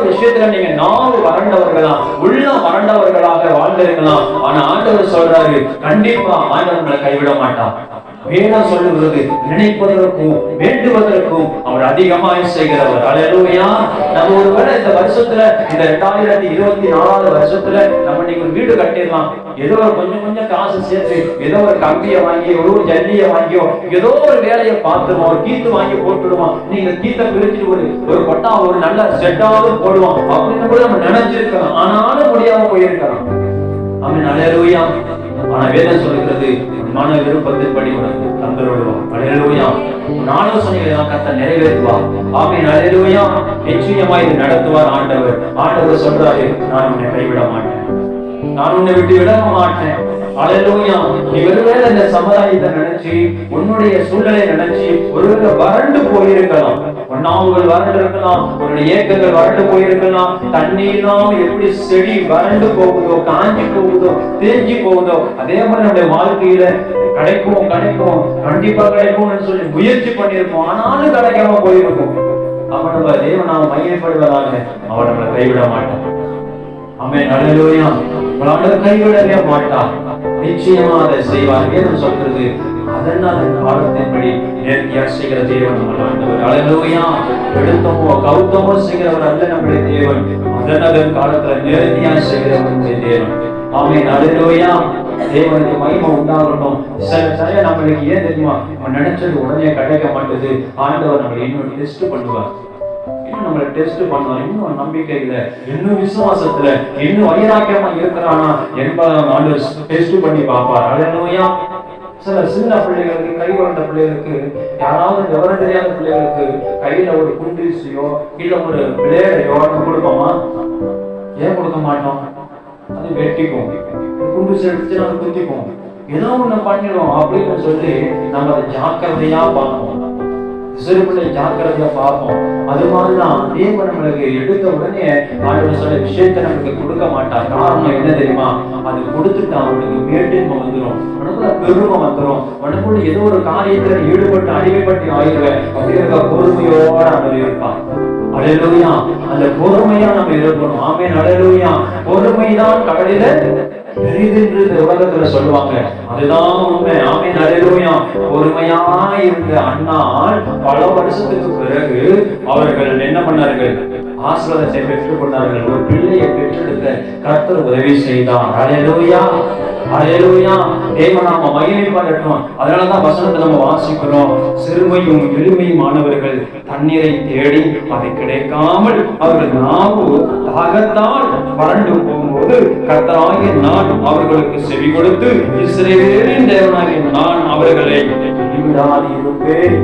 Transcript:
ஒரு விஷயத்துல நீங்க நாலு வறண்டவர்களா உள்ள வறண்டவர்களாக வாழ்ந்திருக்கலாம். ஆனா ஆண்டவர் சொல்றாரு கண்டிப்பா ஆண்டவர் கைவிட மாட்டான் வேதம் சொல்லுகிறது. நினைப்பதற்கும் வேண்டுவதற்கும் அவர் அதிகமாய் செய்கிறவர். அலையலூயா நம்ம ஒரு வேளை இந்த வருஷத்துல இந்த ரெண்டாயிரத்தி இருபத்தி நாலாவது வருஷத்துல நம்ம இன்னைக்கு ஒரு வீடு கட்டிடலாம். ஏதோ ஒரு கொஞ்சம் கொஞ்சம் காசு சேர்த்து ஏதோ ஒரு கம்பியை வாங்கி ஒரு ஒரு ஜல்லியை வாங்கியோ ஏதோ ஒரு வேலையை பார்த்துருவோம். ஒரு கீத்து வாங்கி போட்டுடுவோம். நீங்க கீத்தை பிரிச்சுட்டு ஒரு ஒரு கொட்டா ஒரு நல்ல செட்டாவது போடுவோம். அப்படின்னு கூட நம்ம நினைச்சிருக்கிறோம் ஆனாலும் முடியாம போயிருக்கிறோம் அவன் அலையலூயா. ஆனா வேதம் சொல்லுகிறது மன விருப்பத்தின்படி உனக்கு தந்தருடுவோம் அலையலூயா உன் ஆலோசனைகளை நான் கத்த நிறைவேற்றுவா. ஆமீன். அலையலூயா. நிச்சயமா இது நடத்துவார் ஆண்டவர். ஆண்டவர் சொல்றாரு நான் உன்னை கைவிட மாட்டேன். நான் உன்னை விட்டு விட மாட்டேன். அலையலூயா. நீ ஒருவேளை இந்த சமுதாயத்தை நினைச்சு உன்னுடைய சூழ்நிலை நினைச்சு ஒருவேளை வறண்டு போயிருக்கலாம். ஒன்னாவுகள் வறண்டு இருக்கலாம் உன்னுடைய ஏக்கங்கள் வறண்டு போயிருக்கலாம். தண்ணி இல்லாம எப்படி செடி வறண்டு போகுதோ காஞ்சி போகுதோ தேஞ்சி போகுதோ அதே மாதிரி நம்முடைய வாழ்க்கையில கிடைக்கும் கிடைக்கும். கண்டிப்பா கிடைக்கும்னு சொல்லி முயற்சி பண்ணியிருப்போம். ஆனாலும் கிடைக்காம போயிருக்கும் அப்ப நம்ம தேவன் நாம் மையப்படுவதாக அவன் நம்மளை கைவிட மாட்டான். அம்மே நல்லலூயா உங்களால கைவிடவே மாட்டார் நிச்சயமா அதை செய்வார் வேதம் சொல்றது அதனால் அந்த காலத்தின்படி நேர்த்தியா செய்கிற தேவன் நம்ம ஆண்டவர். அழகோயா எடுத்தமோ கௌத்தமோ செய்கிறவர் அல்ல நம்முடைய தேவன். அதன் காலத்துல நேர்த்தியா செய்கிறவன் தேவன். ஆமே அழகோயா தேவனுக்கு மகிமை உண்டாகட்டும். சில சரியா நம்மளுக்கு ஏன் தெரியுமா? நம்ம நினைச்சது உடனே கிடைக்க மாட்டேது. ஆண்டவர் நம்மளை இன்னொரு டெஸ்ட் பண்ணுவார். இன்னும் நம்மளை டெஸ்ட் பண்ணுவார் இன்னும் நம்பிக்கையில இன்னும் விசுவாசத்துல? இன்னும் வைராக்கியமா இருக்கிறானா? என்பதை ஆண்டு டெஸ்ட் பண்ணி பார்ப்பார். அழனுயா சில சின்ன பிள்ளைகளுக்கு கை வளர்ந்த பிள்ளைகளுக்கு யாராவது விவரம் தெரியாத பிள்ளைகளுக்கு கையில ஒரு குண்டீசியோ இல்ல ஒரு பிளேடையோ நம்ம கொடுப்போமா? ஏன் கொடுக்க மாட்டோம்? அது வெட்டிக்கும். குண்டூசி எடுத்து நம்ம குத்திக்கும் ஏதோ ஒண்ணு பண்ணிடும் அப்படின்னு சொல்லி நம்ம அதை ஜாக்கிரதையா பார்ப்போம். சிறுபிள்ளை ஜாக்கிரதையா பார்ப்போம். அது மாதிரிதான் தேவன் நம்மளுக்கு எடுத்த உடனே ஆண்டவர் சொல்ல விஷயத்தை நமக்கு கொடுக்க மாட்டார். காரணம் என்ன தெரியுமா? அது கொடுத்துட்டா அவனுக்கு மேட்டின்மை வந்துடும் உனக்குள்ள பெருமை வந்துடும் உனக்குள்ள ஏதோ ஒரு காரியத்துல ஈடுபட்டு அடிமைப்பட்டு ஆயிடுவேன். அப்படிங்கிற பொறுமையோட அவர் இருப்பான். அலையலூயா. அந்த பொறுமையா நம்ம இருக்கணும். ஆமே அலையலூயா. பொறுமைதான் கடலில பெரிதென்று இந்த உலகத்துல சொல்லுவாங்க. அதுதான் உண்மை. ஆமே அலையலூயா பொறுமையா இருந்த அண்ணால் பல வருஷத்துக்கு பிறகு அவர்கள் என்ன பண்ணார்கள்? ஆசிரதத்தை பெற்றுக் கொண்டார்கள் ஒரு பிள்ளையை பெற்றெடுக்க கர்த்தர் உதவி செய்தார். அலையலூயா அலையலூயா தேவநாம மகிமைப்படட்டும் அதனாலதான் வசனத்தை நம்ம வாசிக்கிறோம். சிறுமையும் எளிமையுமானவர்கள் தண்ணீரை தேடி அது கிடைக்காமல் அவர்கள் நாவு தாகத்தால் வறண்டு போது கர்த்தராகிய நான் அவர்களுக்கு செவி கொடுத்து இஸ்ரேலின் தேவனாகிய நான் அவர்களை இருப்பேன்